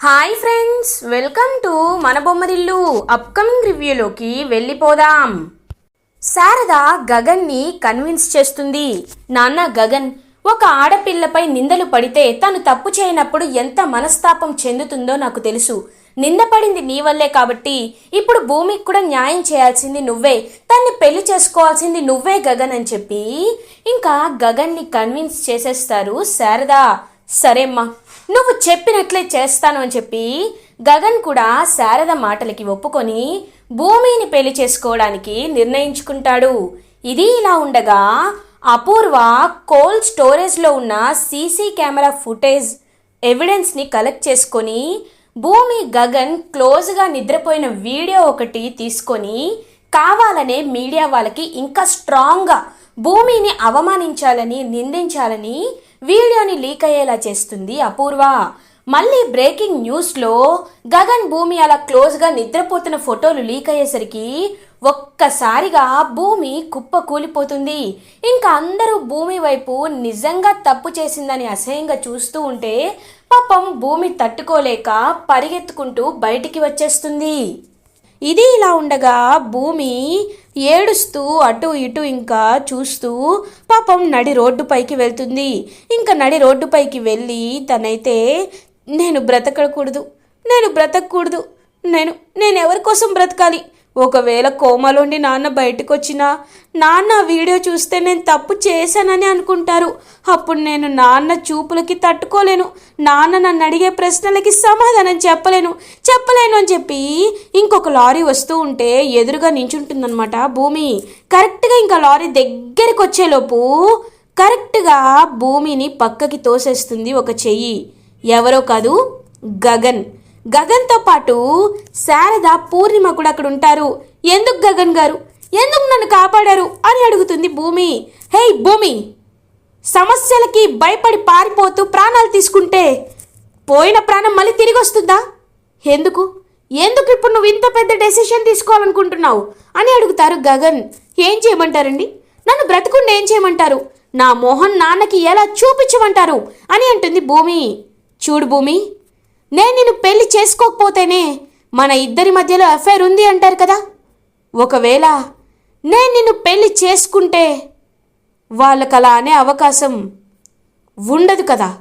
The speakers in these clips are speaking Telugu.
హాయ్ ఫ్రెండ్స్ వెల్కమ్ టు మన బొమ్మరిల్లు అప్కమింగ్ రివ్యూలోకి వెళ్ళిపోదాం. శారద గగన్ని కన్విన్స్ చేస్తుంది. నాన్న గగన్ ఒక ఆడపిల్లపై నిందలు పడితే తను తప్పు చేయనప్పుడు ఎంత మనస్తాపం చెందుతుందో నాకు తెలుసు. నింద పడింది నీ వల్లే కాబట్టి ఇప్పుడు భూమికి కూడా న్యాయం చేయాల్సింది నువ్వే తన్ని పెళ్ళి చేసుకోవాల్సింది నువ్వే గగన్ అని చెప్పి ఇంకా గగన్ని కన్విన్స్ చేసేస్తారు శారద. సరేమ్మా. నువ్వు చెప్పినట్లే చేస్తాను అని చెప్పి గగన్ కూడా శారద మాటలకి ఒప్పుకొని భూమిని పెళ్ళి చేసుకోవడానికి నిర్ణయించుకుంటాడు. ఇది ఇలా ఉండగా అపూర్వ కోల్డ్ స్టోరేజ్లో ఉన్న సీసీ కెమెరా ఫుటేజ్ ఎవిడెన్స్ని కలెక్ట్ చేసుకొని భూమి గగన్ క్లోజ్గా నిద్రపోయిన వీడియో ఒకటి తీసుకొని కావాలనే మీడియా వాళ్ళకి ఇంకా స్ట్రాంగ్గా భూమిని అవమానించాలని నిందించాలని వీడియోని లీక్ అయ్యేలా చేస్తుంది అపూర్వ. మళ్ళీ బ్రేకింగ్ న్యూస్లో గగన్ భూమి అలా క్లోజ్గా నిద్రపోతున్న ఫోటోలు లీక్ అయ్యేసరికి ఒక్కసారిగా భూమి కుప్ప కూలిపోతుంది. ఇంకా అందరూ భూమి వైపు నిజంగా తప్పు చేసిందని అసహ్యంగా చూస్తూ ఉంటే పాపం భూమి తట్టుకోలేక పరిగెత్తుకుంటూ బయటికి వచ్చేస్తుంది. ఇది ఇలా ఉండగా భూమి ఏడుస్తూ అటు ఇటు ఇంకా చూస్తూ పాపం నడి రోడ్డుపైకి వెళ్తుంది. ఇంకా నడి రోడ్డుపైకి వెళ్ళి తనైతే నేను బ్రతకకూడదు. నేను బ్రతకూడదు నేను నేను ఎవరి కోసం బ్రతకాలి? ఒకవేళ కోమలోండి నాన్న బయటకు వచ్చినా నాన్న వీడియో చూస్తే నేను తప్పు చేశానని అనుకుంటారు. అప్పుడు నేను నాన్న చూపులకి తట్టుకోలేను. నాన్న నన్ను అడిగే ప్రశ్నలకి సమాధానం చెప్పలేను. చెప్పలేను అని చెప్పి ఇంకొక లారీ వస్తూ ఉంటే ఎదురుగా నించుంటుందన్నమాట. భూమి కరెక్ట్గా ఇంకా లారీ దగ్గరికి వచ్చేలోపు కరెక్ట్గా భూమిని పక్కకి తోసేస్తుంది ఒక చెయ్యి. ఎవరో కాదు గగన్. గగన్తో పాటు శారద పూర్ణిమ కూడా అక్కడ ఉంటారు. ఎందుకు గగన్ గారు? ఎందుకు నన్ను కాపాడారు అని అడుగుతుంది భూమి. హే భూమి సమస్యలకి భయపడి పారిపోతూ ప్రాణాలు తీసుకుంటే పోయిన ప్రాణం మళ్ళీ తిరిగి వస్తుందా? ఎందుకు? ఎందుకు ఇప్పుడు నువ్వు ఇంత పెద్ద డెసిషన్ తీసుకోవాలనుకుంటున్నావు అని అడుగుతారు గగన్. ఏం చేయమంటారండి? నన్ను బ్రతకుండా ఏం చేయమంటారు? నా మోహన్ నాన్నకి ఎలా చూపించమంటారు అని అంటుంది భూమి. చూడు భూమి నేను నిన్ను పెళ్ళి చేసుకోకపోతేనే మన ఇద్దరి మధ్యలో అఫైర్ ఉంది అంటారు కదా. ఒకవేళ నేను నిన్ను పెళ్ళి చేసుకుంటే వాళ్ళకి అలా అనే అవకాశం ఉండదు కదా.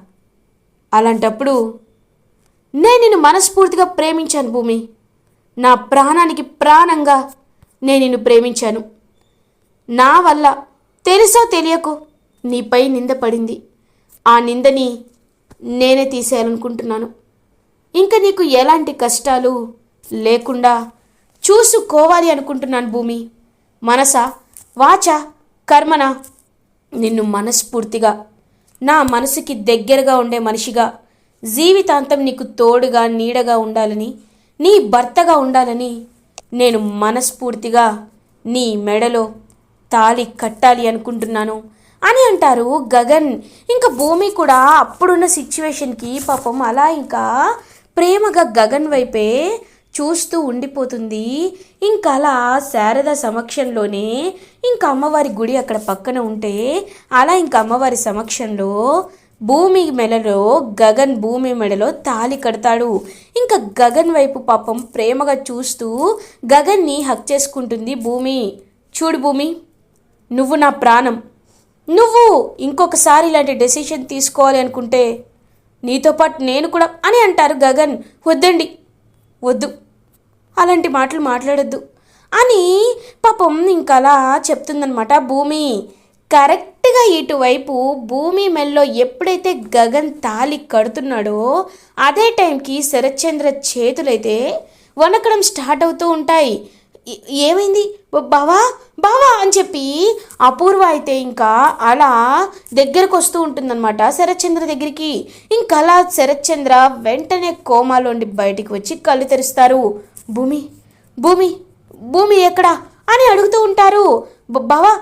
అలాంటప్పుడు నేను నిన్ను మనస్ఫూర్తిగా ప్రేమించాను భూమి. నా ప్రాణానికి ప్రాణంగా నేను నిన్ను ప్రేమించాను. నా వల్ల తెలుసో తెలియకో నీపై నింద పడింది. ఆ నిందని నేనే తీసేయాలనుకుంటున్నాను. ఇంకా నీకు ఎలాంటి కష్టాలు? లేకుండా చూసుకోవాలి అనుకుంటున్నాను భూమి. మనస? వాచ? కర్మన? నిన్ను మనస్ఫూర్తిగా నా మనసుకి దగ్గరగా ఉండే మనిషిగా జీవితాంతం నీకు తోడుగా నీడగా ఉండాలని నీ భర్తగా ఉండాలని నేను మనస్ఫూర్తిగా నీ మెడలో తాళి కట్టాలి అనుకుంటున్నాను అని అంటారు గగన్. ఇంకా భూమి కూడా అప్పుడున్న సిచ్యువేషన్కి పాపం అలా ఇంకా ప్రేమగా గగన్ వైపే చూస్తూ ఉండిపోతుంది. ఇంకా అలా శారద సమక్షంలోనే ఇంకా అమ్మవారి గుడి అక్కడ పక్కన ఉంటే అలా ఇంకా అమ్మవారి సమక్షంలో భూమి మెడలో గగన్ భూమి మెడలో తాలి కడతాడు. ఇంకా గగన్ వైపు పాపం ప్రేమగా చూస్తూ గగన్ని హక్ చేసుకుంటుంది భూమి. చూడు భూమి నువ్వు నా ప్రాణం. నువ్వు ఇంకొకసారి ఇలాంటి డెసిషన్ తీసుకోవాలి అనుకుంటే నీతో పాటు నేను కూడా అని అంటారు గగన్. వద్దండి. వద్దు. అలాంటి మాటలు మాట్లాడొద్దు. అని పాపం ఇంకలా అలా చెప్తుందనమాట భూమి. కరెక్ట్గా ఇటువైపు భూమి మెల్లో ఎప్పుడైతే గగన్ తాలి కడుతున్నాడో అదే టైంకి శరత్చంద్ర చేతులైతే వణకడం స్టార్ట్ అవుతూ ఉంటాయి. ఏమైంది? బావా? బావా అని చెప్పి అపూర్వ అయితే ఇంకా అలా దగ్గరకు వస్తూ ఉంటుందన్నమాట శరత్చంద్ర దగ్గరికి. ఇంకా అలా శరత్చంద్ర వెంటనే కోమాలోండి బయటికి వచ్చి కళ్ళు తెరుస్తారు. భూమి భూమి భూమి ఎక్కడా? అని అడుగుతూ ఉంటారు. బావా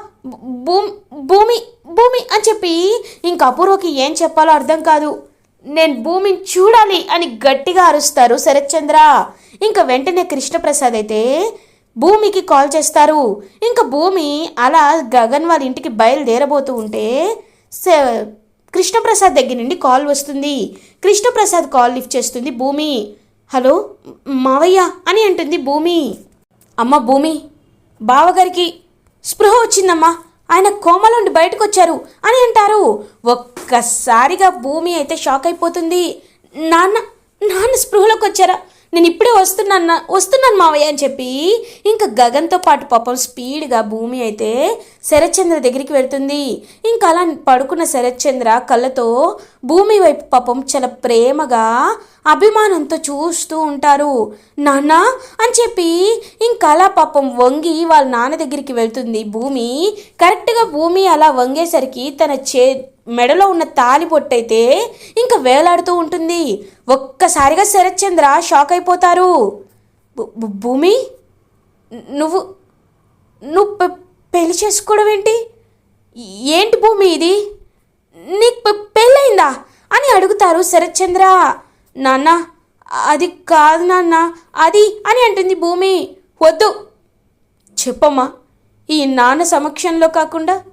భూమి భూమి భూమి అని చెప్పి ఇంకా అపూర్వకి ఏం చెప్పాలో అర్థం కాదు. నేను భూమిని చూడాలి అని గట్టిగా అరుస్తారు శరత్చంద్ర. ఇంకా వెంటనే కృష్ణప్రసాద్ అయితే భూమికి కాల్ చేస్తారు. ఇంకా భూమి అలా గగన్ వాళ్ళ ఇంటికి బయలుదేరబోతూ ఉంటే కృష్ణప్రసాద్ దగ్గర నుండి కాల్ వస్తుంది. కృష్ణప్రసాద్ కాల్ లిఫ్ట్ చేస్తుంది భూమి. హలో మావయ్య అని అంటుంది భూమి. అమ్మ భూమి బావగారికి స్పృహ వచ్చిందమ్మా. ఆయన కోమలోండి బయటకు వచ్చారు అని అంటారు. ఒక్కసారిగా భూమి అయితే షాక్ అయిపోతుంది. నాన్న నాన్న స్పృహలోకి వచ్చారా నేను ఇప్పుడే వస్తున్నాను వస్తున్నాను మావయ్య అని చెప్పి ఇంకా గగన్తో పాటు పాపం స్పీడ్గా భూమి అయితే శరత్చంద్ర దగ్గరికి వెళ్తుంది. ఇంకా అలా పడుకున్న శరత్చంద్ర కళ్ళతో భూమి వైపు పాపం చాలా ప్రేమగా అభిమానంతో చూస్తూ ఉంటారు. నాన్న అని చెప్పి ఇంకా అలా పాపం వంగి వాళ్ళ నాన్న దగ్గరికి వెళ్తుంది భూమి. కరెక్ట్గా భూమి అలా వంగేసరికి తన చే మెడలో ఉన్న తాలి పొట్టయితే ఇంకా వేలాడుతూ ఉంటుంది. ఒక్కసారిగా శరత్చంద్ర షాక్ అయిపోతారు. భూమి? నువ్వు నువ్వు పె- పెళ్ళి చేసుకోవడం ఏంటి? ఏంటి భూమి ఇది? నీకు పెళ్ళయిందా? అని అడుగుతారు శరత్చంద్ర. నాన్న అది కాదు నాన్న అది అని అంటుంది భూమి. వద్దు. చెప్పమ్మా ఈ నాన్న సమక్షంలో కాకుండా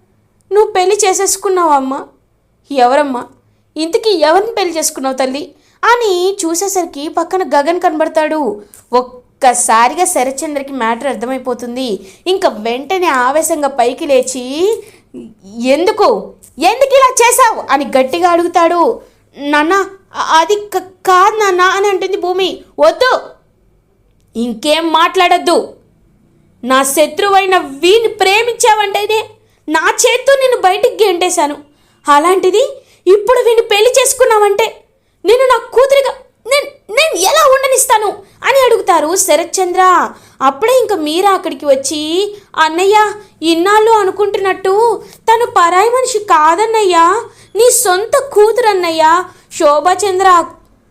నువ్వు పెళ్ళి చేసేసుకున్నావమ్మా ఎవరమ్మా? ఇంతకీ ఎవరిని పెళ్ళి చేసుకున్నావు తల్లి? అని చూసేసరికి పక్కన గగన్ కనబడతాడు. ఒక్కసారిగా శరత్చంద్రకి మ్యాటర్ అర్థమైపోతుంది. ఇంకా వెంటనే ఆవేశంగా పైకి లేచి ఎందుకు? ఎందుకు ఇలా చేశావు? అని గట్టిగా అడుగుతాడు. నాన్న అది కాదు నాన్న అని అంటుంది భూమి. వద్దు ఇంకేం మాట్లాడద్దు. నా శత్రువైన వీని ప్రేమించావంటేనే నా చేత్తో నేను బయటికి గెంటేశాను. అలాంటిది ఇప్పుడు వీని పెళ్ళి చేసుకున్నావంటే నేను నా కూతురిగా నేను నేను ఎలా ఉండనిస్తాను అని అడుగుతారు శరత్చంద్ర. అప్పుడే ఇంకా మీరా అక్కడికి వచ్చి అన్నయ్య ఇన్నాళ్ళు అనుకుంటున్నట్టు తను పరాయి మనిషి కాదన్నయ్యా. నీ సొంత కూతురు శోభాచంద్ర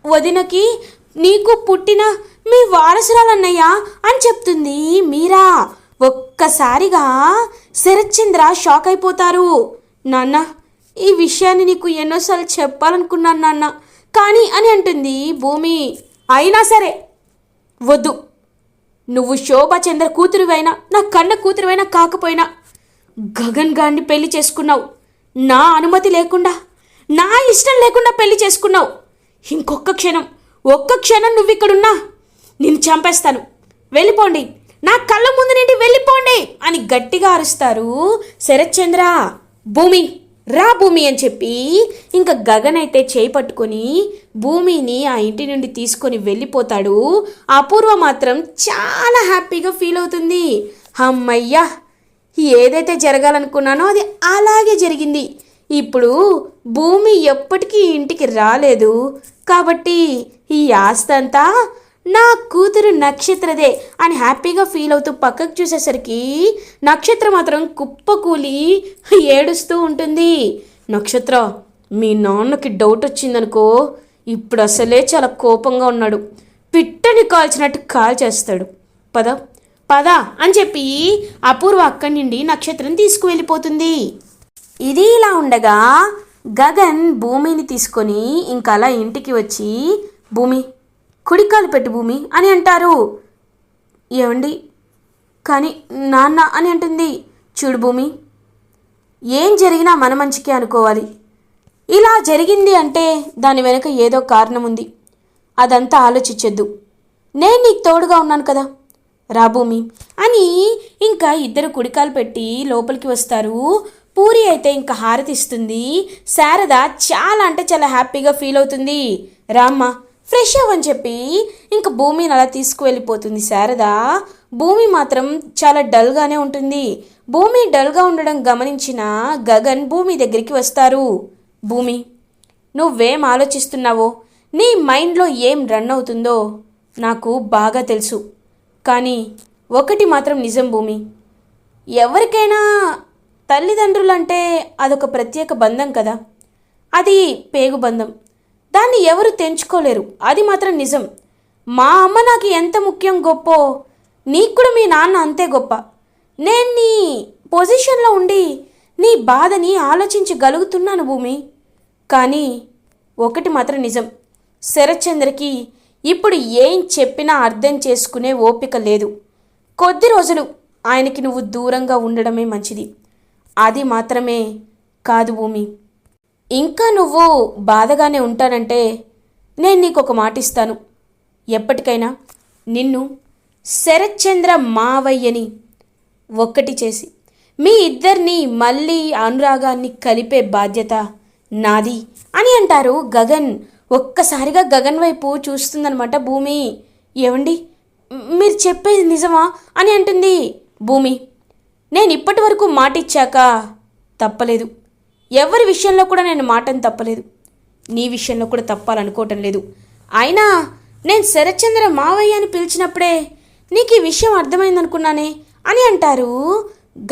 వదినకి నీకు పుట్టిన మీ వారసురాలన్నయ్యా అని చెప్తుంది మీరా. ఒక్కసారిగా శరత్చంద్ర షాక్ అయిపోతారు. నాన్న ఈ విషయాన్ని నీకు ఎన్నోసార్లు చెప్పాలనుకున్నాను నాన్న. కానీ అని అంటుంది భూమి. అయినా సరే వద్దు. నువ్వు శోభాచంద్ర కూతురువైనా నా కన్న కూతురువైనా కాకపోయినా గగన్ గారిని పెళ్ళి చేసుకున్నావు. నా అనుమతి లేకుండా నా ఇష్టం లేకుండా పెళ్ళి చేసుకున్నావు. ఇంకొక క్షణం ఒక్క క్షణం నువ్వు ఇక్కడున్నా నిన్ను చంపేస్తాను. వెళ్ళిపోండి. నా కళ్ళ ముందు నుండి వెళ్ళిపోండి అని గట్టిగా అరుస్తారు శరత్చంద్ర. భూమి. రా భూమి అని చెప్పి ఇంకా గగన్ అయితే చేయి పట్టుకొని భూమిని ఆ ఇంటి నుండి తీసుకొని వెళ్ళిపోతాడు. అపూర్వ మాత్రం చాలా హ్యాపీగా ఫీల్ అవుతుంది. అమ్మయ్యా ఏదైతే జరగాలనుకున్నానో అది అలాగే జరిగింది. ఇప్పుడు భూమి ఎప్పటికీ ఇంటికి రాలేదు. కాబట్టి ఈ ఆస్తి అంతా నా కూతురు నక్షత్రదే అని హ్యాపీగా ఫీల్ అవుతూ పక్కకు చూసేసరికి నక్షత్ర మాత్రం కుప్పకూలి ఏడుస్తూ ఉంటుంది. నక్షత్ర మీ నాన్నకి డౌట్ వచ్చిందనుకో ఇప్పుడు అసలే చాలా కోపంగా ఉన్నాడు. పిట్టని కాల్చినట్టు కాల్ చేస్తాడు. పద పద అని చెప్పి అపూర్వ అక్కడి నుండి నక్షత్రం తీసుకువెళ్ళిపోతుంది. ఇది ఇలా ఉండగా గగన్ భూమిని తీసుకొని ఇంకా అలా ఇంటికి వచ్చి భూమి కుడికాలు పెట్టు భూమి అని అంటారు. ఏమండి? కానీ నాన్న అని అంటుంది. చూడు భూమి ఏం జరిగినా మన మంచికే అనుకోవాలి. ఇలా జరిగింది అంటే దాని వెనుక ఏదో కారణం ఉంది. అదంతా ఆలోచించొద్దు. నేను నీకు తోడుగా ఉన్నాను కదా. రా భూమి అని ఇంకా ఇద్దరు కుడికాలు పెట్టి లోపలికి వస్తారు. పూరి అయితే ఇంకా హారతిస్తుంది. శారద చాలా అంటే చాలా హ్యాపీగా ఫీల్ అవుతుంది. రామ్మ ఫ్రెష్ అవ్వని చెప్పి ఇంకా భూమిని అలా తీసుకువెళ్ళిపోతుంది శారద. భూమి మాత్రం చాలా డల్గానే ఉంటుంది. భూమి డల్గా ఉండడం గమనించిన గగన్ భూమి దగ్గరికి వస్తారు. భూమి నువ్వేం ఆలోచిస్తున్నావో? నీ మైండ్లో ఏం రన్ అవుతుందో నాకు బాగా తెలుసు. కానీ ఒకటి మాత్రం నిజం భూమి. ఎవరికైనా తల్లిదండ్రులంటే అదొక ప్రత్యేక బంధం కదా. అది పేగు బంధం. దాన్ని ఎవరు తెంచుకోలేరు. అది మాత్రం నిజం. మా అమ్మ నాకు ఎంత ముఖ్యం గొప్పో నీకు కూడా మీ నాన్న అంతే గొప్ప. నేను నీ పొజిషన్లో ఉండి నీ బాధని ఆలోచించగలుగుతున్నాను భూమి. కానీ ఒకటి మాత్రం నిజం. శరత్చంద్రకి ఇప్పుడు ఏం చెప్పినా అర్థం చేసుకునే ఓపిక లేదు. కొద్ది రోజులు ఆయనకి నువ్వు దూరంగా ఉండడమే మంచిది. అది మాత్రమే కాదు భూమి. ఇంకా నువ్వు బాధగానే ఉంటానంటే నేను నీకు ఒక మాట ఇస్తాను ఎప్పటికైనా నిన్ను శరత్చంద్ర మావయ్యని ఒక్కటి చేసి మీ ఇద్దరిని మళ్ళీ అనురాగాన్ని కలిపే బాధ్యత నాది అని అంటారు గగన్. ఒక్కసారిగా గగన్ వైపు చూస్తుందనమాట భూమి. ఏమండి మీరు చెప్పేది నిజమా అని అంటుంది భూమి. నేను ఇప్పటి వరకు మాట ఇచ్చాక తప్పలేదు. ఎవరి విషయంలో కూడా నేను మాటను తప్పలేదు. నీ విషయంలో కూడా తప్పాలనుకోవటం లేదు. అయినా నేను శరత్చంద్ర మావయ్య అని పిలిచినప్పుడే నీకు ఈ విషయం అర్థమైందనుకున్నానే అని అంటారు.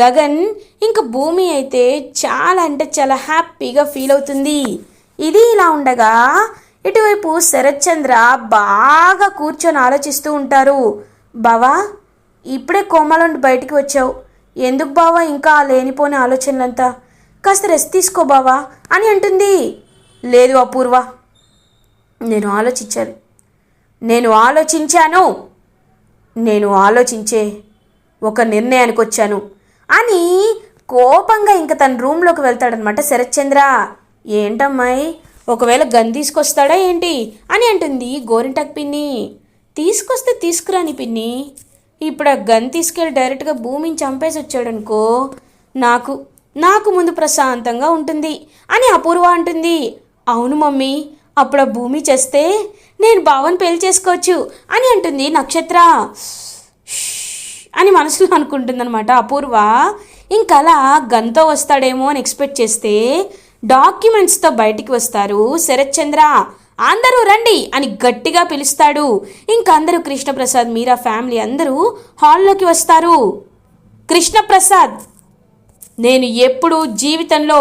గగన్ ఇంక భూమి అయితే చాలా అంటే చాలా హ్యాపీగా ఫీల్ అవుతుంది. ఇది ఇలా ఉండగా ఇటువైపు శరత్చంద్ర బాగా కూర్చొని ఆలోచిస్తూ ఉంటారు. బావా ఇప్పుడే కోమల బయటికి వచ్చావు. ఎందుకు బావా ఇంకా లేనిపోని ఆలోచనలంతా? కాస్త రెస్ట్ తీసుకో బావా అని అంటుంది. లేదు అపూర్వ నేను ఆలోచించాను. నేను ఆలోచించాను. నేను ఆలోచించే ఒక నిర్ణయానికి వచ్చాను అని కోపంగా ఇంక తన రూమ్లోకి వెళ్తాడనమాట శరత్చంద్ర. ఏంటమ్మాయి ఒకవేళ గన్ తీసుకొస్తాడా ఏంటి అని అంటుంది గోరింటాకు పిన్ని. తీసుకొస్తే తీసుకురాని పిన్ని ఇప్పుడు ఆ గన్ తీసుకెళ్ళి డైరెక్ట్గా భూమిని చంపేసి వచ్చాడనుకో నాకు నాకు ముందు ప్రశాంతంగా ఉంటుంది అని అపూర్వ అంటుంది. అవును మమ్మీ అప్పుడు ఆ భూమి చేస్తే నేను బావని పెళ్ళి చేసుకోవచ్చు అని అంటుంది నక్షత్ర. అని మనసులో అనుకుంటుందన్నమాట అపూర్వ. ఇంకలా గన్తో వస్తాడేమో అని ఎక్స్పెక్ట్ చేస్తే డాక్యుమెంట్స్తో బయటికి వస్తారు శరత్చంద్ర. అందరూ రండి అని గట్టిగా పిలుస్తాడు. ఇంకందరూ కృష్ణప్రసాద్ మీరా ఫ్యామిలీ అందరూ హాల్లోకి వస్తారు. కృష్ణప్రసాద్ నేను ఎప్పుడు జీవితంలో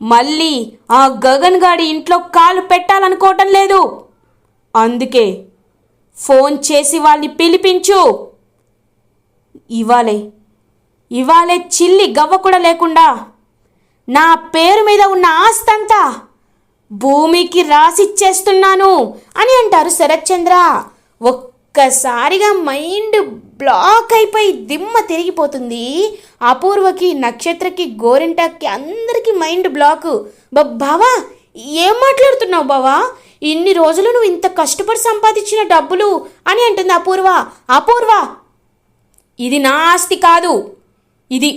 మళ్ళీ ఆ గగన్ గాడి ఇంట్లో కాలు పెట్టాలనుకోవటం లేదు. అందుకే ఫోన్ చేసి వాళ్ళని పిలిపించు. ఇవాళే ఇవాళే చిల్లి గవ్వ కూడా లేకుండా నా పేరు మీద ఉన్న ఆస్తంతా భూమికి రాసిచ్చేస్తున్నాను అని అంటారు శరత్చంద్ర. ఒక్కసారిగా మైండ్ బ్లాక్ అయిపోయి దిమ్మ తిరిగిపోతుంది. అపూర్వకి నక్షత్రకి గోరింటాకి అందరికీ మైండ్ బ్లాక్. బావా ఏం మాట్లాడుతున్నావు బావా? ఇన్ని రోజులు నువ్వు ఇంత కష్టపడి సంపాదించిన డబ్బులు అని అంటుంది అపూర్వ. అపూర్వ! ఇది నా ఆస్తి కాదు. ఇది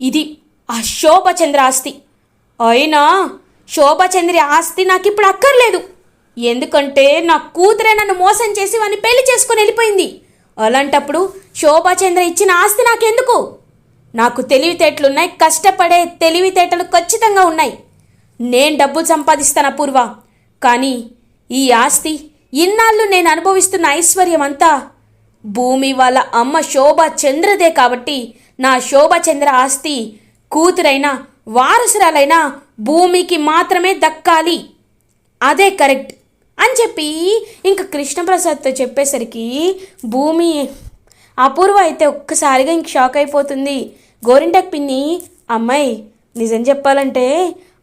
ఇది ఆ శోభచంద్ర ఆస్తి. అయినా శోభచంద్రి ఆస్తి నాకు ఇప్పుడు అక్కర్లేదు. ఎందుకంటే నా కూతురే నన్ను మోసం చేసి వాడిని పెళ్ళి చేసుకొని వెళ్ళిపోయింది. అలాంటప్పుడు శోభాచంద్ర ఇచ్చిన ఆస్తి నాకెందుకు? నాకు తెలివితేటలున్నాయి కష్టపడే తెలివితేటలు ఖచ్చితంగా ఉన్నాయి. నేను డబ్బులు సంపాదిస్తాను అపూర్వ. కానీ ఈ ఆస్తి ఇన్నాళ్ళు నేను అనుభవిస్తున్న ఐశ్వర్యం అంతా భూమి వాళ్ళ అమ్మ శోభా చంద్రదే కాబట్టి నా శోభాచంద్ర ఆస్తి కూతురైనా వారసురాలైనా భూమికి మాత్రమే దక్కాలి. అదే కరెక్ట్. అని చెప్పి ఇంక కృష్ణప్రసాద్తో చెప్పేసరికి భూమి అపూర్వ అయితే ఒక్కసారిగా ఇంక షాక్ అయిపోతుంది. గోరింటకు పిన్ని అమ్మాయి నిజం చెప్పాలంటే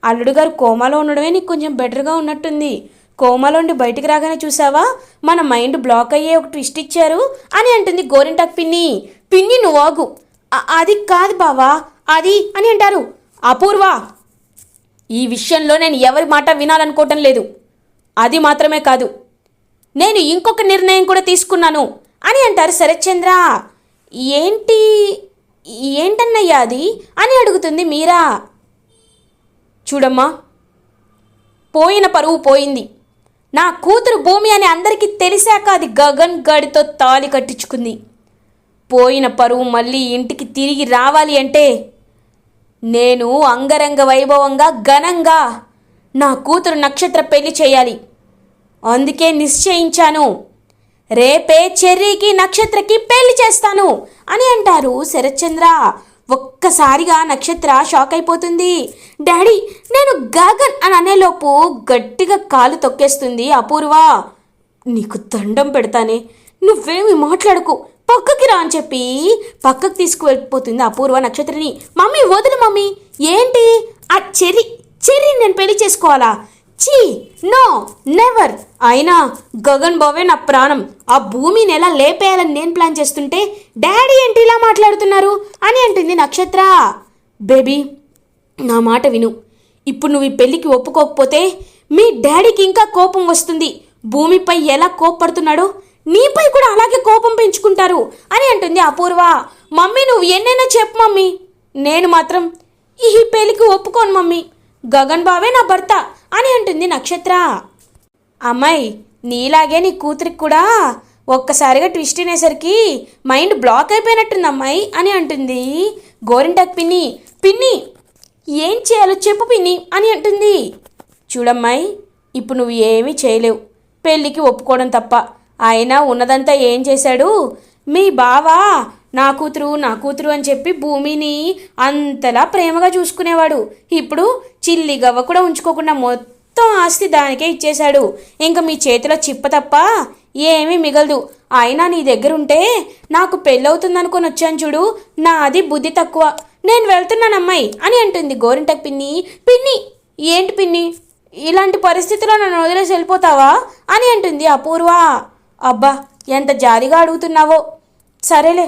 అల్లుడు గారు కోమాలో ఉండడమే నీకు కొంచెం బెటర్గా ఉన్నట్టుంది. కోమాలో ఉండి బయటికి రాగానే చూసావా? మన మైండ్ బ్లాక్ అయ్యే ఒక ట్విస్ట్ ఇచ్చారు అని అంటుంది గోరింటాక్ పిన్ని. పిన్ని నువ్వు ఆగు. అది కాదు బావా అది అని అంటారు. అపూర్వ! ఈ విషయంలో నేను ఎవరి మాట వినాలనుకోవటం లేదు. అది మాత్రమే కాదు. నేను ఇంకొక నిర్ణయం కూడా తీసుకున్నాను. అని అంటారు శరత్చంద్ర. ఏంటి? ఏంటన్నయ్యా అది? అని అడుగుతుంది మీరా. చూడమ్మా. పోయిన పరువు పోయింది. నా కూతురు భూమి అని అందరికీ తెలిసాక అది గగన్ గడితో తాలి కట్టించుకుంది. పోయిన పరువు మళ్ళీ ఇంటికి తిరిగి రావాలి అంటే నేను అంగరంగ వైభవంగా ఘనంగా నా కూతురు నక్షత్ర పెళ్ళి చేయాలి. అందుకే నిశ్చయించాను. రేపే చెర్రీకి నక్షత్రకి పెళ్ళి చేస్తాను అని అంటారు శరత్చంద్ర. ఒక్కసారిగా నక్షత్ర షాక్ అయిపోతుంది. డాడీ నేను గగన్ అని అనేలోపు గట్టిగా కాలు తొక్కేస్తుంది అపూర్వ. నీకు దండం పెడతానే నువ్వేమి మాట్లాడకు పక్కకి రా అని చెప్పి పక్కకు తీసుకువెళ్ళిపోతుంది అపూర్వ నక్షత్రని. మమ్మీ వదులు మమ్మీ. ఏంటి? ఆ చెర్రీ చెర్రీ నేను పెళ్ళి చేసుకోవాలా? చీ నో నెవర్. అయినా గగన్ బావే నా ప్రాణం. ఆ భూమిని ఎలా లేపేయాలని నేను ప్లాన్ చేస్తుంటే డాడీ ఏంటి ఇలా మాట్లాడుతున్నారు? అని అంటుంది నక్షత్ర. బేబీ నా మాట విను. ఇప్పుడు నువ్వు ఈ పెళ్ళికి ఒప్పుకోకపోతే మీ డాడీకి ఇంకా కోపం వస్తుంది. భూమిపై ఎలా కోప్పడుతున్నాడో నీపై కూడా అలాగే కోపం పెంచుకుంటారు అని అంటుంది అపూర్వ. మమ్మీ నువ్వు ఎన్నైనా చెప్పు మమ్మీ. నేను మాత్రం ఈ పెళ్ళికి ఒప్పుకోను మమ్మీ. గగన్ బావే నా భర్త. అని అంటుంది నక్షత్ర. అమ్మాయి నీలాగే నీ కూతురికి కూడా ఒక్కసారిగా ట్విస్ట్ అనేసరికి మైండ్ బ్లాక్ అయిపోయినట్టుంది అమ్మాయి అని అంటుంది. గోరింటాక్ పిన్ని పిన్ని ఏం చేయాలో చెప్పు పిన్ని అని అంటుంది. చూడమ్మాయి ఇప్పుడు నువ్వు ఏమీ చేయలేవు. పెళ్ళికి ఒప్పుకోవడం తప్ప ఆయన ఉన్నదంతా ఏం చేశాడు? మీ బావా నా కూతురు నా కూతురు అని చెప్పి భూమిని అంతలా ప్రేమగా చూసుకునేవాడు. ఇప్పుడు చిల్లి గవ్వ కూడా ఉంచుకోకుండా మొత్తం ఆస్తి దానికే ఇచ్చేశాడు. ఇంకా మీ చేతిలో చిప్ప తప్ప ఏమీ మిగలదు. అయినా నీ దగ్గరుంటే నాకు పెళ్ళవుతుందనుకొని వచ్చాను చూడు. నాది బుద్ధి తక్కువ. నేను వెళ్తున్నాను అమ్మాయి అని అంటుంది గోరింటకు పిన్ని. పిన్ని ఏంటి పిన్ని? ఇలాంటి పరిస్థితిలో నన్ను వదిలేసి వెళ్ళిపోతావా అని అంటుంది అపూర్వ. అబ్బా ఎంత జాలిగా అడుగుతున్నావో. సరేలే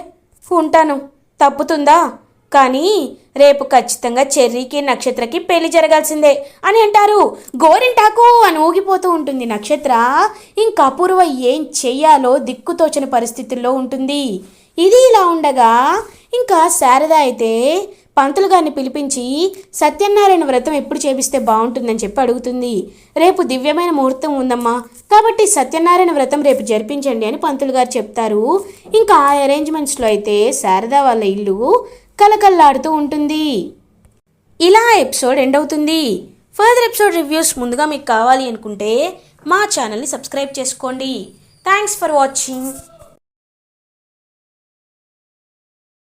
ఉంటాను. తప్పుతుందా? కానీ రేపు ఖచ్చితంగా చెర్రీకి నక్షత్రకి పెళ్ళి జరగాల్సిందే అని అంటారు. గోరింటాకు అని ఊగిపోతూ ఉంటుంది నక్షత్ర. ఇంకా అపూర్వ ఏం చెయ్యాలో దిక్కుతోచని పరిస్థితుల్లో ఉంటుంది. ఇది ఇలా ఉండగా ఇంకా శారద అయితే పంతులు గారిని పిలిపించి సత్యనారాయణ వ్రతం ఎప్పుడు చేపిస్తే బాగుంటుందని చెప్పి అడుగుతుంది. రేపు దివ్యమైన ముహూర్తం ఉందమ్మా. కాబట్టి సత్యనారాయణ వ్రతం రేపు జరిపించండి అని పంతులు గారు చెప్తారు. ఇంకా ఆ అరేంజ్మెంట్స్లో అయితే శారదా వాళ్ళ ఇల్లు కలకల్లాడుతూ ఉంటుంది. ఇలా ఎపిసోడ్ ఎండ్ అవుతుంది. ఫర్దర్ ఎపిసోడ్ రివ్యూస్ ముందుగా మీకు కావాలి అనుకుంటే మా ఛానల్ని సబ్స్క్రైబ్ చేసుకోండి. Thanks for watching.